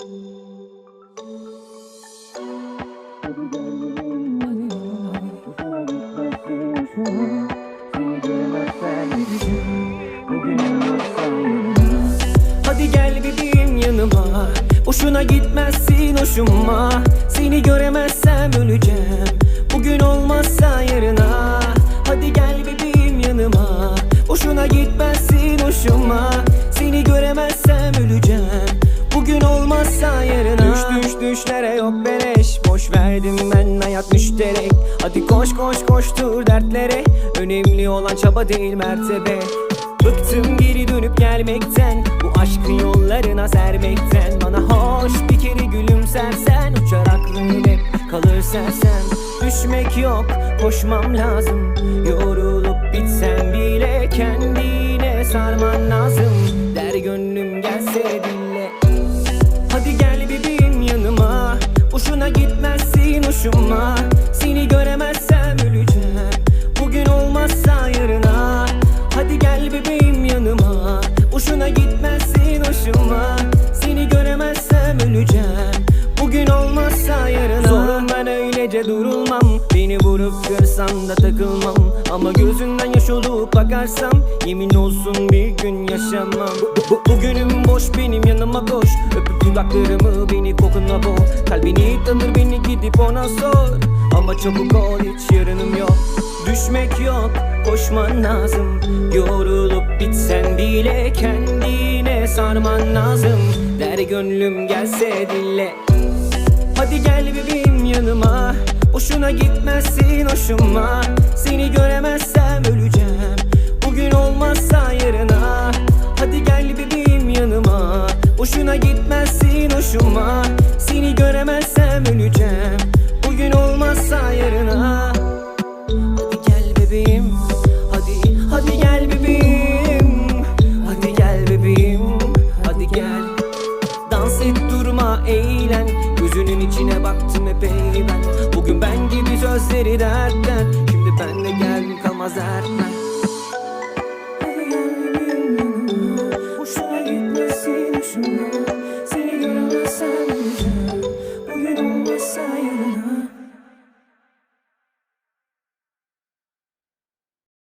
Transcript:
Hadi gel bebeğim yanıma. Boşuna gitmezsin hoşuma. Seni göremezsem öleceğim. Bugün olmazsa yarına. Hadi gel bebeğim yanıma. Boşuna gitmezsin hoşuma. Seni göremez düşlere yok beleş. Boş verdim ben hayat müşterek. Hadi koş koş koştur dertlere. Önemli olan çaba değil mertebe. Bıktım geri dönüp gelmekten. Bu aşkın yollarına sermekten. Bana hoş bir kere gülümsersen. Uçar aklın hep kalır sersem. Düşmek yok koşmam lazım. Yorulup bitsem bile Kendine sarman lazım hoşuma Seni göremezsem öleceğim. Bugün olmazsa yarına. Hadi gel bebeğim yanıma. Boşuna gitmezsin hoşuma. Seni göremezsem öleceğim. Bugün olmazsa yarına. Zorum ben öylece durulmam. Beni vurup kırsan da takılmam. Ama gözünden yaş olup bakarsam Yemin olsun bir gün yaşamam. Bu, bu- Bugünüm boş benim yanıma koş. Öpüp dudaklarımı beni kokuna ona sor. Ama çabuk ol hiç yarınım yok. Düşmek yok koşman lazım. Yorulup bitsen bile kendine sarman lazım. Der gönlüm gelse dille. Hadi gel bebeğim yanıma. Boşuna gitmezsin hoşuma. Seni göremezsem öleceğim. Bugün olmazsa yarına. Hadi gel bebeğim yanıma. Boşuna gitmezsin hoşuma. Seni göremezsem öleceğim bebeğim. Hadi hadi gel bebeğim. Hadi gel bebeğim. Hadi gel. Dans et durma eğlen. Gözünün içine baktım epey ben. Bugün ben gibi sözleri dertten. Şimdi benle gel kalmaz ertmen Hadi gel bebeğim Hoşuna gitmesin şunlar.